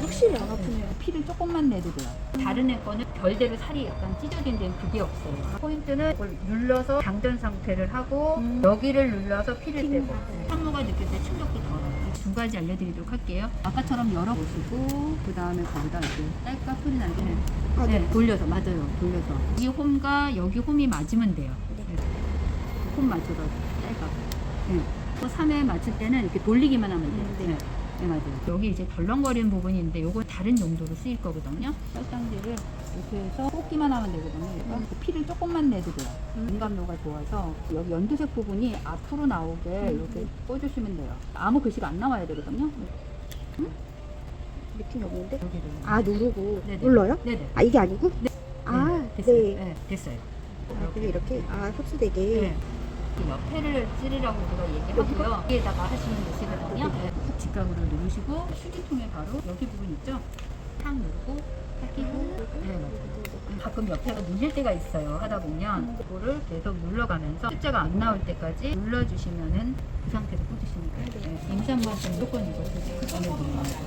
확실히 안 아프네요. 피를 조금만 내도 돼요. 다른 애 거는 별대로 살이 약간 찢어진 데는 그게 없어요. 포인트는 이걸 눌러서 장전 상태를 하고 음. 여기를 눌러서 피를 빼고. 산모가 느낄 때 충격도 덜어요. 이두 가지 알려드리도록 할게요. 아까처럼 열어보시고 그 다음에 거기다 이렇게 딸깍 소리 나게 아, 네, 네. 돌려서 맞아요. 돌려서 이 홈과 여기 홈이 맞으면 돼요. 네. 홈 맞춰서 딸깍. 네. 또 3회 맞출 때는 이렇게 돌리기만 하면 돼요. 음, 네. 네. 네, 맞아요. 여기 이제 덜렁거리는 부분인데 요거 다른 용도로 쓰일 거거든요. 혈당제를 이렇게 해서 꽂기만 하면 되거든요. 그러니까 음. 피를 조금만 내도 돼요. 음. 민감도가 좋아서 여기 연두색 부분이 앞으로 나오게 음. 이렇게 꽂으시면 돼요. 아무 글씨가 안 나와야 되거든요. 느낌이 없는데? 여기를. 아, 누르고. 네네. 눌러요? 네네. 아, 이게 아니고? 네. 아, 됐어요. 네. 네, 됐어요. 아, 그게 이렇게? 아, 흡수되게. 네. 그 옆에를 찌르라고 제가 얘기하고요. 여기에다가 하시면 되시거든요. 네. 훅 직각으로 누르시고 휴지통에 바로 여기 부분 있죠? 탁 누르고 탁 끼고 네. 가끔 옆에가 눌릴 때가 있어요. 하다 보면 그거를 계속 눌러가면서 숫자가 안 나올 때까지 눌러주시면은 그 상태로 꽂으시면 돼요. 네. 임산부한테 무조건 이거 돼요.